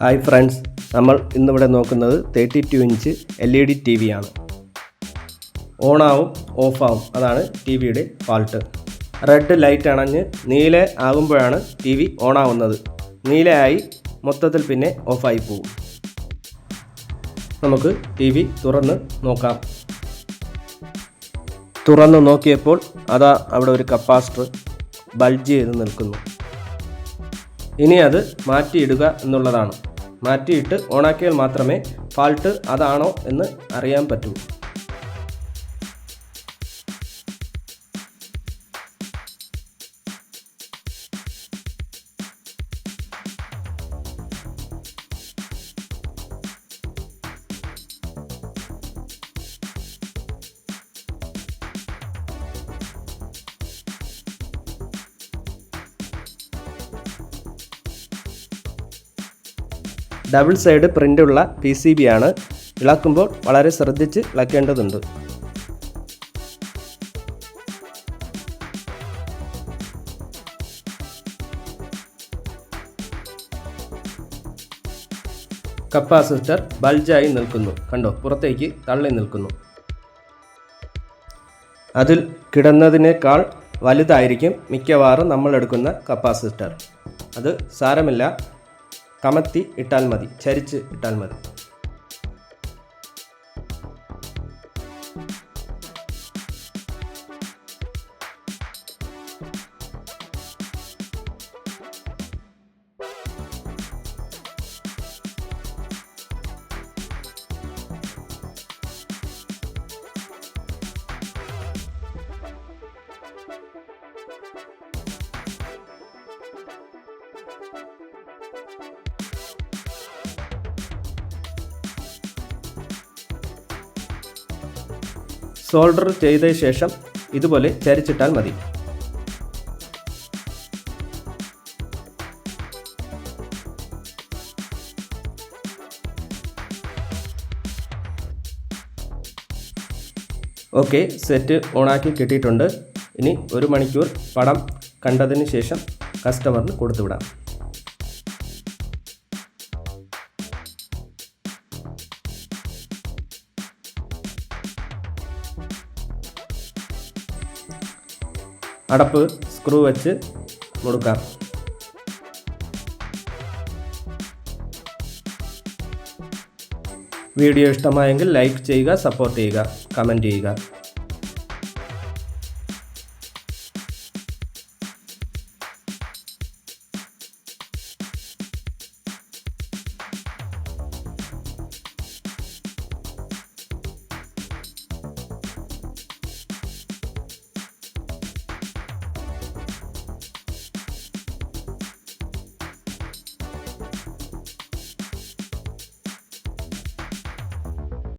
Hi friends നമ്മൾ ഇന്നിവിടെ നോക്കുന്നത് thirty two inch L E D T V ആണ്. ഓണാവും ഓഫാവും അതാണ് ടി വിയുടെ ഫാൾട്ട് റെഡ് ലൈറ്റ് അണഞ്ഞ് നീല ആകുമ്പോഴാണ് ടി വി ഓണാവുന്നത്. നീലയായി മൊത്തത്തിൽ പിന്നെ ഓഫായി പോകും നമുക്ക് ടി വി തുറന്ന് നോക്കാം. തുറന്ന് നോക്കിയപ്പോൾ അതാ അവിടെ ഒരു കപ്പാസിറ്റർ ബൾജ് ചെയ്ത് നിൽക്കുന്നു. ഇനി അത് മാറ്റിയിടുക എന്നുള്ളതാണ്. മാറ്റിയിട്ട് ഓണാക്കിയാൽ മാത്രമേ ഫാൾട്ട് അതാണോ എന്ന് അറിയാൻ പറ്റൂ. ഡബിൾ സൈഡ് പ്രിന്റുള്ള പി സി ബി ആണ്. ഇളക്കുമ്പോൾ വളരെ ശ്രദ്ധിച്ച് ഇളക്കേണ്ടതുണ്ട്. കപ്പാസിറ്റർ ബൾജായി നിൽക്കുന്നു. കണ്ടോ? പുറത്തേക്ക് തള്ളി നിൽക്കുന്നു. അതിൽ കിടന്നതിനേക്കാൾ വലുതായിരിക്കും മിക്കവാറും നമ്മൾ എടുക്കുന്ന കപ്പാസിറ്റർ അത് സാരമില്ല. കമത്തി ഇട്ടാൽ മതി ചരിച്ച് ഇട്ടാൽ മതി. സോൾഡർ ചെയ്ത ശേഷം ഇതുപോലെ ചരിച്ചിട്ടാൽ മതി. ഓക്കെ സെറ്റ് ഓണാക്കി കിട്ടിയിട്ടുണ്ട്. ഇനി ഒരു മണിക്കൂർ പടം കണ്ടതിന് ശേഷം കസ്റ്റമറിന് കൊടുത്തുവിടാം. അടപ്പ് സ്ക്രൂ വെച്ച് കൊടുക്കാം. വീഡിയോ ഇഷ്ടമായെങ്കിൽ ലൈക്ക് ചെയ്യുക സപ്പോർട്ട് ചെയ്യുക കമന്റ് ചെയ്യുക.